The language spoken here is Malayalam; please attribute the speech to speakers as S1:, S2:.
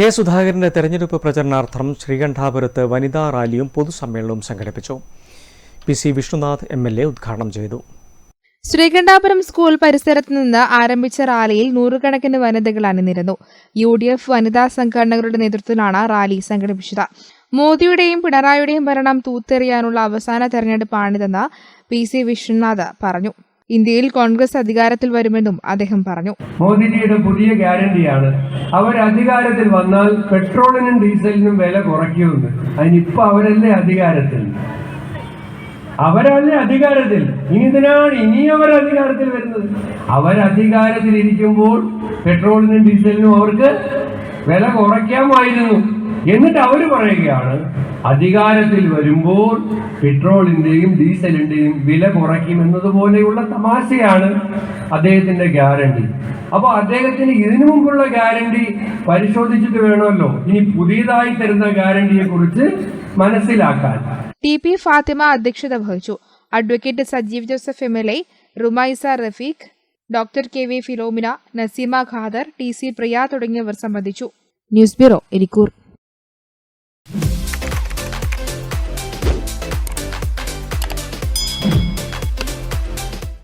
S1: കെ സുധാകരന്റെ തെരഞ്ഞെടുപ്പ് പ്രചരണാർത്ഥം ശ്രീകണ്ഠാപുരത്ത് വനിതാ റാലിയും പൊതുസമ്മേളനവും സംഘടിപ്പിച്ചു. P C Vishnunath M L A ഉദ്ഘാടനം ചെയ്തു.
S2: ശ്രീകണ്ഠാപുരം സ്കൂൾ പരിസരത്ത് നിന്ന് ആരംഭിച്ച റാലിയിൽ നൂറുകണക്കിന് വനിതകൾ അണിനിരുന്നു. യു ഡി എഫ് വനിതാ സംഘടനകളുടെ നേതൃത്വത്തിലാണ് റാലി സംഘടിപ്പിച്ചത്. മോദിയുടെയും പിണറായിയുടെയും ഭരണം തൂത്തെറിയാനുള്ള അവസാന തെരഞ്ഞെടുപ്പാണിതെന്ന് പി സി വിശ്വനാഥ് പറഞ്ഞു. ഇന്ത്യയിൽ കോൺഗ്രസ് അധികാരത്തിൽ വരുമെന്നും അദ്ദേഹം പറഞ്ഞു.
S3: മോദിജിയുടെ പുതിയ ഗ്യാരണ്ടിയാണ്. അവർ അധികാരത്തിൽ വന്നാൽ പെട്രോളിനും ഡീസലിനും വില കുറയ്ക്കുമെന്ന്. അതിനിപ്പോ അവരല്ലേ അധികാരത്തിൽ? അവരല്ലേ അധികാരത്തിൽ? ഇനി ഇതിനാണ് ഇനി അവർ അധികാരത്തിൽ വരുന്നത്. അവർ അധികാരത്തിൽ ഇരിക്കുമ്പോൾ പെട്രോളിനും ഡീസലിനും അവർക്ക് വില കുറയ്ക്കാമായിരുന്നു. എന്നിട്ട് അവർ പറയുകയാണ് അധികാരത്തിൽ വരുമ്പോൾ പെട്രോളിന്റെയും ഡീസലിന്റെയും വില കുറയ്ക്കുമെന്നതുപോലെയുള്ള തമാശയാണ് അദ്ദേഹത്തിന്റെ ഗ്യാരണ്ടി. അപ്പൊ അദ്ദേഹത്തിന് ഇതിനു മുമ്പുള്ള ഗ്യാരണ്ടി പരിശോധിച്ചിട്ട് വേണമല്ലോ. ഇനി പുതിയതായി തരുന്ന ഗ്യാരണ്ടിയെ കുറിച്ച് മനസ്സിലാക്കാൻ.
S2: ടി പി ഫാത്തിമ അധ്യക്ഷത വഹിച്ചു. Advocate Sajeev Joseph M L A Rumaisa Rafeeq doctor K V Philomina Naseema Khader T C Priya തുടങ്ങിയവർ സംബന്ധിച്ചു. News bureau Irikkur